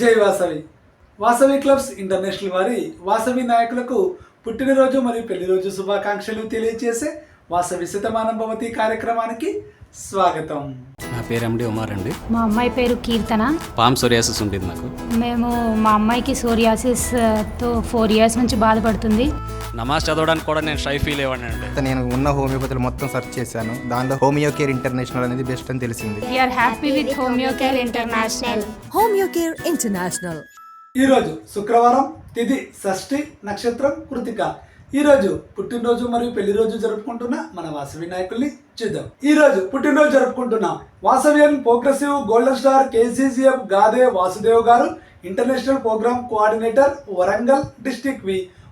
జై Vasavi. Vasavi clubs international వారి వాసవి నాయకులకు పుట్టినరోజు మరియు పెళ్ళిరోజు శుభాకాంక్షలు తెలియజేసే వాసవి శతమానం భవతి కార్యక్రమానికి స్వాగతం. నా పేరు ఎండి ఉమార్ అండి. మా అమ్మాయి పేరు కీర్తన. పామ్ సోరియాసిస్ ఉంటుంది నాకు మేము మా అమ్మాయికి సోరియాసిస్తో ఫోర్ ఇయర్స్ నుంచి బాధపడుతుంది. నమాజ్ చదవడానికి కూడా నేను షై ఫీల్ అయ్యాను అండి. నేను ఉన్న హోమియోపతిలో మొత్తం సెర్చ్ చేశాను. దానిలో హోమియో కేర్ ఇంటర్నేషనల్ అనేది బెస్ట్ అని తెలిసింది. We're happy with Homeo Care International Homeo Care International. ఈరోజు శుక్రవారం తిథి షష్ఠి నక్షత్రం కృతిక. ఈరోజు పుట్టినరోజు మరియు పెళ్ళి రోజు జరుపుకుంటున్న మన వాసవి నాయకుల్ని చూద్దాం. ఈ రోజు పుట్టినరోజు జరుపుకుంటున్న Vasavian progressive golden star KCCF Gade Vasudev గారు international programme coordinator Warangal district V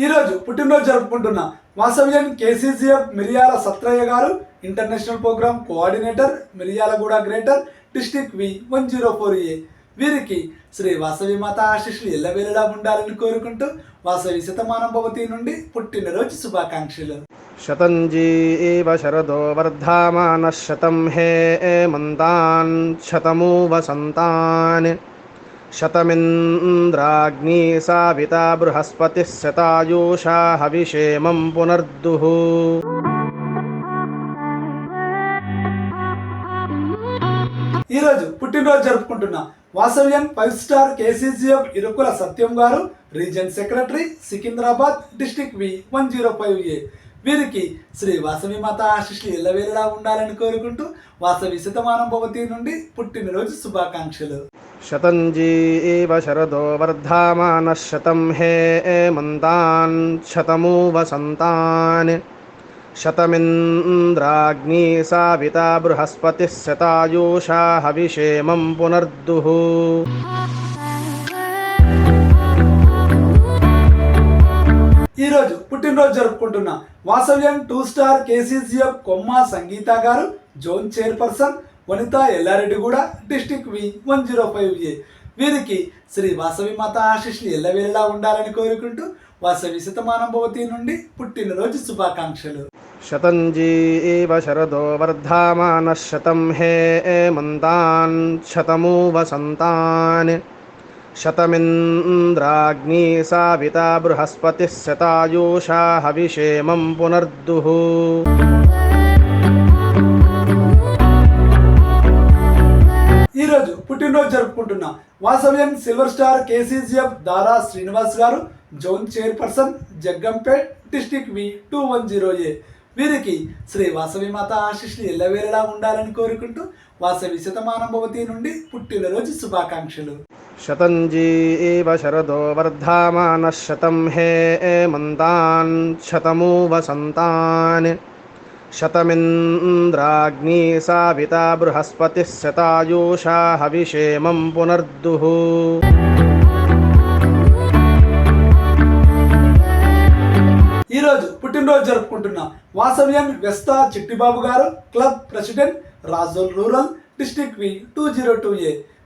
ఈరోజు పుట్టినరోజు జరుపుకుంటున్న వాసవ్యన్ కేసీసీఎఫ్ మిరియాల సత్రయ్య గారు international programme coordinator Miryalaguda greater district V one zero four A. వీరికి శ్రీ వాసవి మాత ఆశీస్సులు ఎల్లవేళలా ఉండాలని కోరుకుంటూ వాసవి శతమానం భవతి నుండి పుట్టినరోజు శుభాకాంక్షలు. శతంజీవ శరదో వర్ధమాన శతం హే మంతాన్ శతమూ వసంతాన్ శతమింద్రాగ్ని సావిత బృహస్పతి శతాయూషా హవిషేమం పునర్దుః. ఈరోజు పుట్టినరోజు జరుపుకుంటున్న వాసవ్యన్ five star KCGF Irukula Satyam గారు region secretary Secunderabad district V one zero five A. వీరికి శ్రీ వాసవి మాత ఆశిష్లు ఎల్లవేళలా ఉండాలని కోరుకుంటూ వాసవి శతమానం భవతి నుండి పుట్టినరోజు శుభాకాంక్షలు. శతంజీవ శరదో వర్ధమాన శతం హే మంతాన్ శతమూ వసంతాన్ శతమింద్రాగ్ని సావిత బృహస్పతి శతాయూషా హవిషేమం పునర్దుః. ఈరోజు పుట్టినరోజు జరుపుకుంటున్న వాసవ్యం two star KCCF Komma Sangeetha గారు zone chairperson Vanitha Ellareddyguda district V one zero five A. వీరికి శ్రీ వాసవి మాత ఆశీస్సులు ఎల్లవేళలా ఉండాలని కోరుకుంటూ వాసవి శతమానం భవతి నుండి పుట్టినరోజు శుభాకాంక్షలు. శతంజీవ శరదో వర్ధమాన శతం హే మంతాన్ శతమూ వసంతాన్ శతమింద్రాగ్ని సావిత బృహస్పతి శతాయూషా హవిషేమం పునర్దుః. ఈరోజు పుట్టినరోజు జరుపుకుంటున్న Vasavian silver star KCGF Dara Srinivas గారు zone chairperson Jaggampet district V two one zero A. వీరికి శ్రీ వాసవి మాత ఆశీస్సులు ఎల్లవేళలా ఉండాలని కోరుకుంటూ వాసవి శతమానభవతి నుండి పుట్టినరోజు శుభాకాంక్షలు. శతంజీవ శరదో వర్ధమాన శతం హే మంతాన్ శతమూ వసంతాన్ శతమింద్రాగ్ని సావిత బృహస్పతి శతాయూషా హవిషేమం పునర్దుః. ఈరోజు పుట్టినరోజు జరుపుకుంటున్న వాసవ్యన్ వెస్తా చిట్టిబాబు గారు club president Razole rural district V two zero two A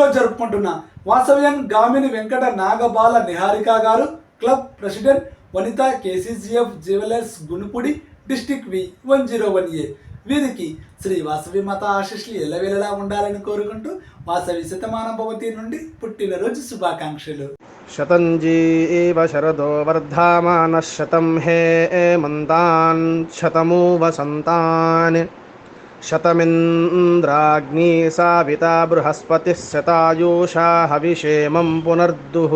ఈరోజు జరుపుకుంటున్న వాసవ్యం గామిని వెంకట నాగబాల నిహారిక గారు club president Vanitha KCGF jewellers Gunupudi district V one zero one A. వీరికి శ్రీ వాసవి మాత ఆశీస్సులు ఎల్లవేళలా ఉండాలని కోరుకుంటూ వాసవి శతమానం భవతి నుండి పుట్టినరోజు శుభాకాంక్షలు. శతంజీవ శరదో వర్ధమాన శతం హే మంతాన్ శతమూ వసంతాన్ शतमिन्द्राग्नी సావిత బృహస్పతి శతాయూషా హవిషేమం पुनर्दुः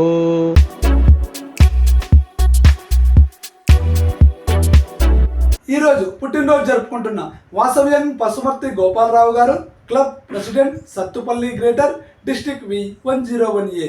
ఈరోజు పుట్టినరోజు జరుపుకుంటున్న వాసవ్యం పశుమర్తి గోపాలరావు గారు club president Sathupalli greater district V one zero one A.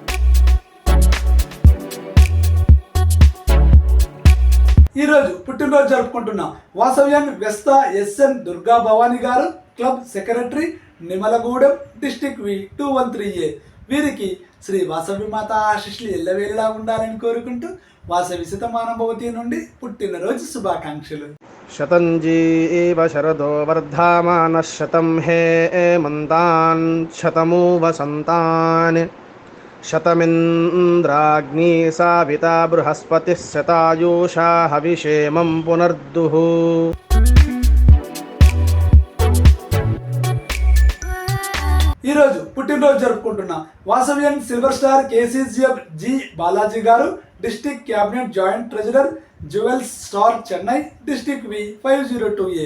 పుట్టినరోజు జరుపుకుంటున్న వాసవ్యం వెస్త ఎస్ఎన్ దుర్గా భవాని గారు club secretary Nimalagudem district V two one three A. వీరికి శ్రీ వాసవి మాత ఆశిష్లు ఎల్లవేళలా ఉండాలని కోరుకుంటూ వాసవి సితమానభవతి నుండి పుట్టినరోజు శుభాకాంక్షలు. శతంజీవ శరదో వర్ధామాన శతం హే మంతాన్ శతమూ వసంతాన్ శతమింద్రాగ్నీ సావిత బృహస్పతి శతాయూషా హవిషేమం పునర్దుః. ఈరోజు పుట్టినరోజు జరుపుకుంటున్న Vasavian silver star KCGF G Balaji గారు district cabinet joint treasurer jewels star Chennai district V five zero two A.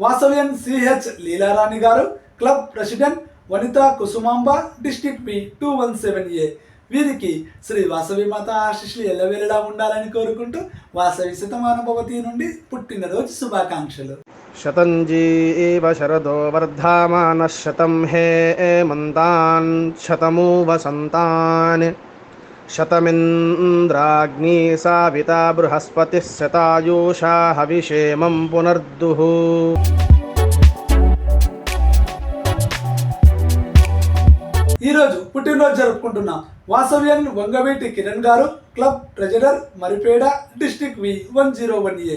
వాసవ్యన్ CH Leelarani గారు club president Vanitha Kusumamba district P two one seven A. వీరికి శ్రీ వాసవి మాత ఆశిష్లు ఎల్లవేళలా ఉండాలని కోరుకుంటూ వాసవి శతమానభవతి నుండి పుట్టినరోజు శుభాకాంక్షలు. శతంజీవ శరదో వర్ధామాన శతం హే మంతాన్ శతమూ వసంతాన్ శతమింద్రాగ్నీ సావిత బృహస్పతి శతాయూషా హవిషేమం పునర్దుః. ఈరోజు పుట్టినరోజు జరుపుకుంటున్న వాసవ్యన్ వంగవీటి కిరణ్ గారు club treasurer Maripeda district V one zero one A.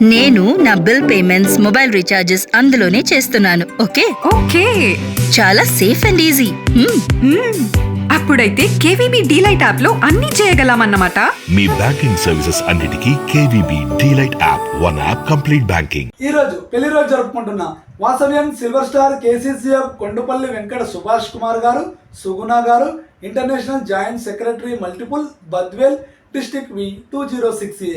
నేను నా బిల్ పేమెంట్స్ మొబైల్ రీఛార్జెస్ అందులోనే చేస్తున్నాను. ఓకే? ఓకే. చాలా సేఫ్ అండ్ ఈజీ. అప్పుడైతే కేవీబీ డీలైట్ యాప్లో అన్ని చేయగలమన్నమాట. మీ బ్యాంకింగ్ సర్వీసెస్ అన్నిటికీ KVB DLite app one app complete banking. ఈరోజు పెళ్ళి రోజు జరుపుకుంటున్న Vasavian silver star KCCF Kondapalli Venkata Subhash Kumar గారు సుగుణ గారు international joint secretary multiple Badvel district V two zero six A.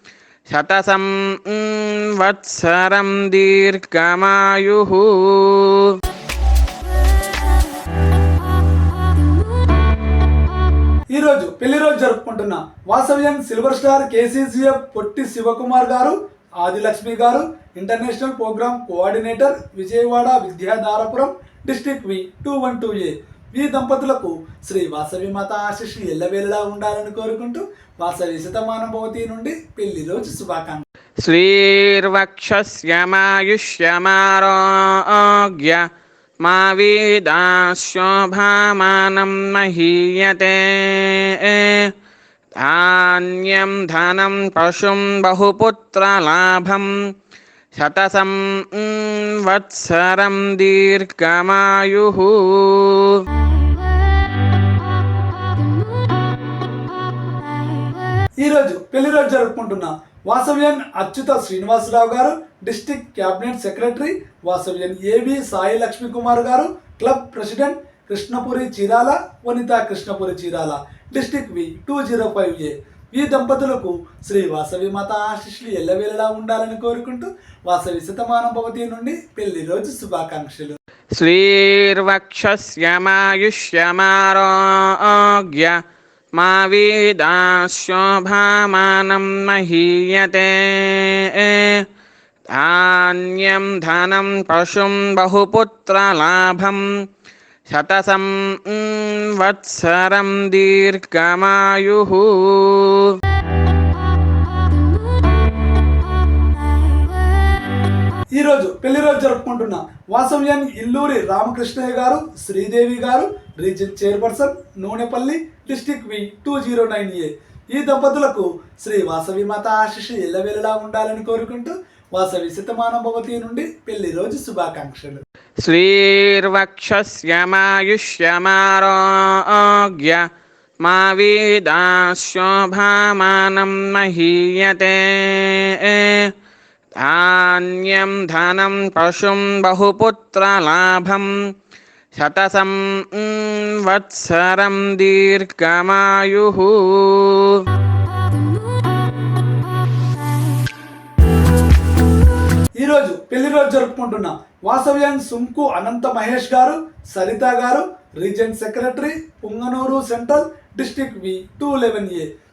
శతసం వత్సరం దీర్ఘమాయు ఈరోజు పెళ్ళి రోజు జరుపుకుంటున్న Vasavian silver star KCCF Potti Sivakumar గారు ఆదిలక్ష్మి గారు international programme coordinator Vijayawada Vidyadharapuram district V two one two A. మీ దంపతులకు శ్రీ వాసవి మాత ఆశిష్ ఎల్లవేళలా ఉండాలని కోరుకుంటూ వాసవి శతమానుభవతి నుండి పెళ్ళి రోజు శుభాకాంక్ష శ్రీర్వక్షమాయుష్యమారోగ్య మా వీదాశోభామానం మహీయతే. ధాన్యం ధనం పశుం బహుపుత్రలాభం శతసం వత్సరం దీర్ఘమాయు. ఈరోజు పెళ్ళి రోజు జరుపుకుంటున్న వాసవ్యన్ అచ్యుత శ్రీనివాసరావు గారు district cabinet secretary Vasavian AB Sai Lakshmi Kumar గారు club president Krishnapuri Chirala Vanitha Krishnapuri Chirala district V two zero five A. ఈ దంపతులకు శ్రీ వాసవి మాత ఆశిష్లు ఎల్లవేళలా ఉండాలని కోరుకుంటూ వాసవి శతమానం భవతి నుండి పెళ్ళి రోజు శుభాకాంక్షలు. శ్రీర్వక్ష శ్యమాయుష్యమారోగ్య మా వేదా మహీయతే ధాన్యం ధనం పశుం బహుపుత్రలాభం శతసం వత్సరం దీర్ఘమాయు ఈరోజు పెళ్ళి రోజు జరుపుకుంటున్న వాసవ్యాన్ని ఇల్లూరి రామకృష్ణయ్య గారు శ్రీదేవి గారు region chairperson Nunepalli district V two zero nine A. ఈ దంపతులకు శ్రీ వాసవి మాత ఆశిషి ఎల్లవేళలా ఉండాలని కోరుకుంటూ వాసవి శతమానభవతి నుండి పెళ్ళి రోజు శుభాకాంక్షలు. శ్రీర్వక్షమాయుష్యమారోగ్య మా వీదాశోభామానం మహీయతే. ధాన్యం ధనం పశుం బహుపుత్రలాభం శతసం వత్సరం దీర్ఘమాయు ఈరోజు పెళ్ళి రోజు జరుపుకుంటున్న వాసవ్యాన్ సుంకు అనంత మహేష్ గారు సరిత గారు regent secretary Punganur central district V two eleven A.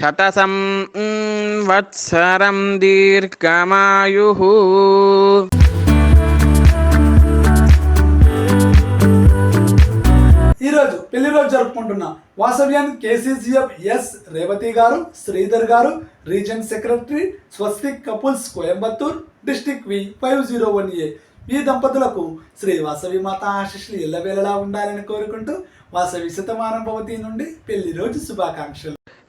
శతసం వత్సరం దీర్ఘమాయు ఈరోజు పెళ్ళి రోజు జరుపుకుంటున్న వాసవ్యాన్ కేసీసీఎఫ్ ఎస్ రేవతి గారు శ్రీధర్ గారు region secretary Swastik couples Coimbatore district V five zero one A. ఈ దంపతులకు శ్రీ వాసవి మాత ఆశీస్సులు ఎల్లవేళలా ఉండాలని కోరుకుంటూ వాసవి శతమానం భవతి నుండి పెళ్ళి రోజు శుభాకాంక్షలు.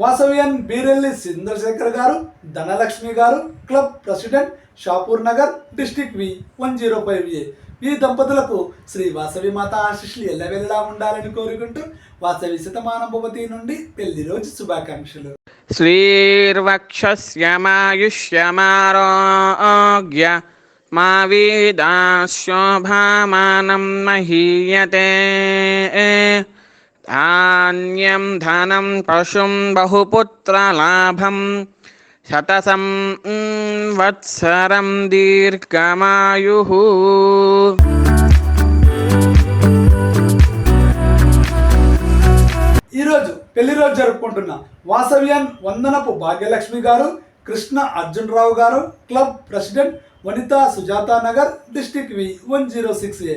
వాసవ్యన్ బీరెల్లి చంద్రశేఖర్ గారు ధనలక్ష్మి గారు club president Shapur Nagar district V one zero five A. ఈ దంపతులకు శ్రీ వాసవి మాత ఆశిష్లు ఎల్లవెల్లా ఉండాలని కోరుకుంటూ వాసవి శతమానభవతి నుండి పెళ్ళి రోజు శుభాకాంక్షలు. శ్రీర్వక్షమాయుష్యమారోగ్య మా వీదాశోభామానం మహీయతే. ధాన్యం ధనం పశుం బహుపుత్రలాభం శతసం వత్సరం దీర్ఘమాయు ఈరోజు పెళ్ళి రోజు జరుపుకుంటున్న వాసవ్యాన్ వందనపు భాగ్యలక్ష్మి గారు కృష్ణ అర్జున్ రావు గారు club president Vanitha Sujatha Nagar district V one zero six A.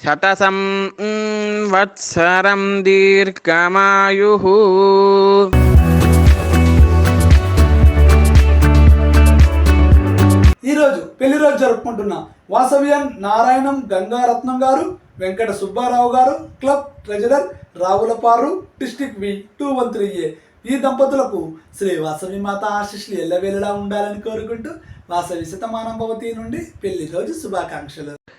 శతసం వత్సరం దీర్ఘమాయు. ఈరోజు పెళ్ళి రోజు జరుపుకుంటున్న వాసవ్యం నారాయణం గంగారత్నం గారు వెంకట సుబ్బారావు గారు club treasurer Ravulaparu district V two one three A. ఈ దంపతులకు శ్రీ వాసవి మాత ఆశిష్లు ఎల్లవేళలా ఉండాలని కోరుకుంటూ వాసవి శతమానం భవతి నుండి పెళ్ళి రోజు శుభాకాంక్షలు.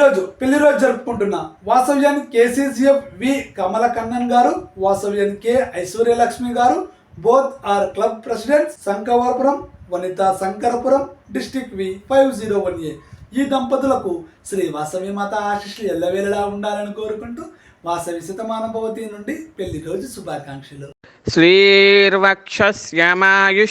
ఈరోజు పెళ్ళి రోజు జరుపుకుంటున్న వాసవ్యాన్ కేసీసీఎఫ్ వి కమల కన్నన్ గారు వాసవ్యాన్ కె ఐశ్వర్యలక్ష్మి గారు both are club president Sankavarapuram Vanitha Sankarapuram district V five zero one A. ఈ దంపతులకు శ్రీ వాసవి మాత ఆశిష్లు ఎల్లవేళలా ఉండాలని కోరుకుంటూ వాసవి శతమానభవతి నుండి పెళ్ళి రోజు శుభాకాంక్షలు. శ్రీర్వక్ష శ్యమాయుష్యమారోగ్య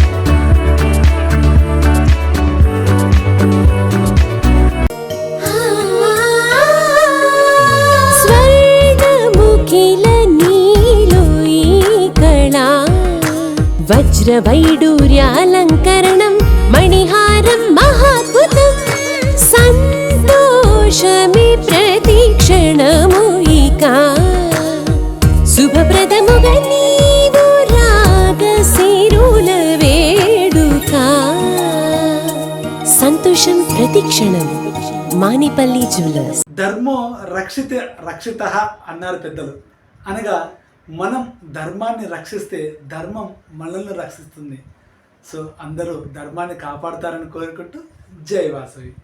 వజ్రవైడూర్యాలంకరణం మణిహారం మహాద్భుతం సంతోషమి ప్రతిక్షణము ఇక. శుభప్రదముగా నీవు రాగశిరుల వేడుక. సంతోషం ప్రతిక్షణం మానిపల్లి జ్యువెలర్స్. ధర్మో రక్షిత రక్షిత అన్నారు పెద్దలు. అనగా మనం ధర్మాన్ని రక్షిస్తే ధర్మం మనల్ని రక్షిస్తుంది. సో అందరూ ధర్మాన్ని కాపాడుతారని కోరుకుంటూ జై వాసవి.